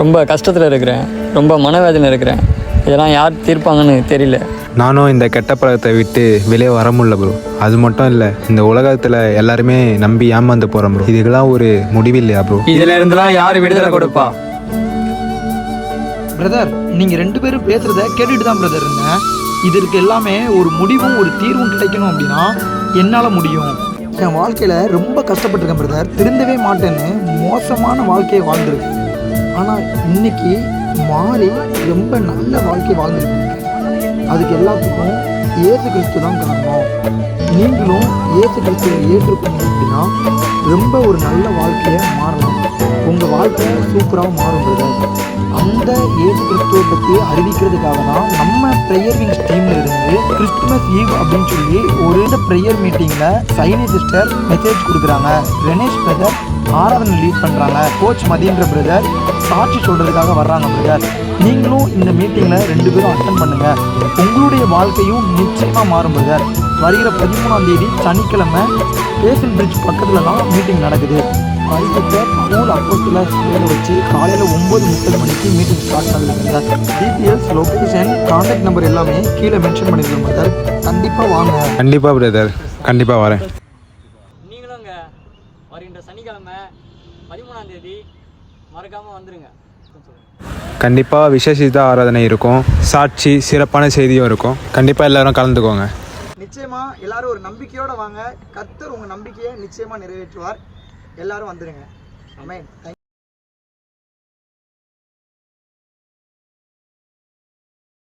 ரொம்ப கஷ்டத்தில் இருக்கிறேன். ரொம்ப மனவேதனை இருக்கிறேன். இதெல்லாம் யார் தீர்ப்பாங்கன்னு தெரியல. நானும் இந்த கெட்ட பழக்கத்தை விட்டு வெளியே வர முடியல ப்ரோ அது மட்டும் இல்லை இந்த உலகத்தில் எல்லாருமே நம்பி ஏமாந்து போகிறோம் ப்ரோ இதுக்கெல்லாம் ஒரு முடிவு இல்லையா ப்ரோ இதுல இருந்தெல்லாம் யார் விடுதலை கொடுப்பா? பிரதர் நீங்க ரெண்டு பேரும் பேசுறத கேட்டுட்டு தான் பிரதர் இருந்தேன். இதற்கு எல்லாமே ஒரு முடிவும் ஒரு தீர்வும் கிடைக்கணும் அப்படின்னா என்னால முடியும்? என் வாழ்க்கையில ரொம்ப கஷ்டப்பட்டிருக்கேன் பிரதர் திருந்தவே மாட்டேன்னு மோசமான வாழ்க்கையை வாழ்ந்திருக்கேன். ஆனால் இன்னைக்கு மாறி ரொம்ப நல்ல வாழ்க்கை வாழ்ந்துருக்கு அதுக்கு எல்லாத்துக்கும் ஏசு கிறிஸ்து தான் காரணம். நீங்களும் ஏசு கிறிஸ்துவை ஏற்றுக்கணும் அப்படின்னா ரொம்ப ஒரு நல்ல வாழ்க்கையை மாறலாம். உங்கள் வாழ்க்கை சூப்பராக மாறும் பிரதர் அந்த ஏசு கிறிஸ்துவை பற்றி அறிவிக்கிறதுக்காக தான் நம்ம ப்ரேயர் விங்ஸ் டீம்ல இருந்து கிறிஸ்துமஸ் ஈவ் அப்படின்னு சொல்லி ஒரு ப்ரேயர் மீட்டிங்கில் சைனி சிஸ்டர் மெசேஜ் கொடுக்குறாங்க. கணேஷ் பிரதர் ஆராதனை லீட் பண்ணுறாங்க கோச் மதின்ற பிரதர் சாட்சி சொல்கிறதுக்காக வர்றாங்க பிரதர் நீங்களும் இந்த மீட்டிங்கில் ரெண்டு பேரும் அட்டன் பண்ணுங்கள் உங்களுடைய வாழ்க்கையும் நிச்சயமாக மாறும் பிரதர் வருகிற பதிமூணாம் தேதி சனிக்கிழமை பேசல் பிரிட்ஜ் பக்கத்தில் தான் மீட்டிங் நடக்குது. பரிசுத்த பவுல் அப்போஸ்தல வேலை வச்சு காலையில் ஒம்பது முப்பது மணிக்கு meeting start sir DTS location contact number எல்லாமே கீழே மென்ஷன் பண்ணிருக்கோம் சார் கண்டிப்பாக வாங்க. கண்டிப்பாக பிரதர் கண்டிப்பாக வரேன். நீங்களும் வருகின்ற சனிக்கிழமை பதிமூணாம் தேதி மறக்காமல் வந்துடுங்க கண்டிப்பாக விசேஷித்த ஆராதனை இருக்கும். சாட்சி சிறப்பான செய்தியும் இருக்கும். கண்டிப்பாக எல்லாரும் கலந்துக்கோங்க. நிச்சயமா எல்லாரும் ஒரு நம்பிக்கையோட வாங்க. கர்த்தர் உங்க நம்பிக்கையை நிச்சயமா நிறைவேற்றுவார். எல்லாரும் வந்துருங்க. ஆமென்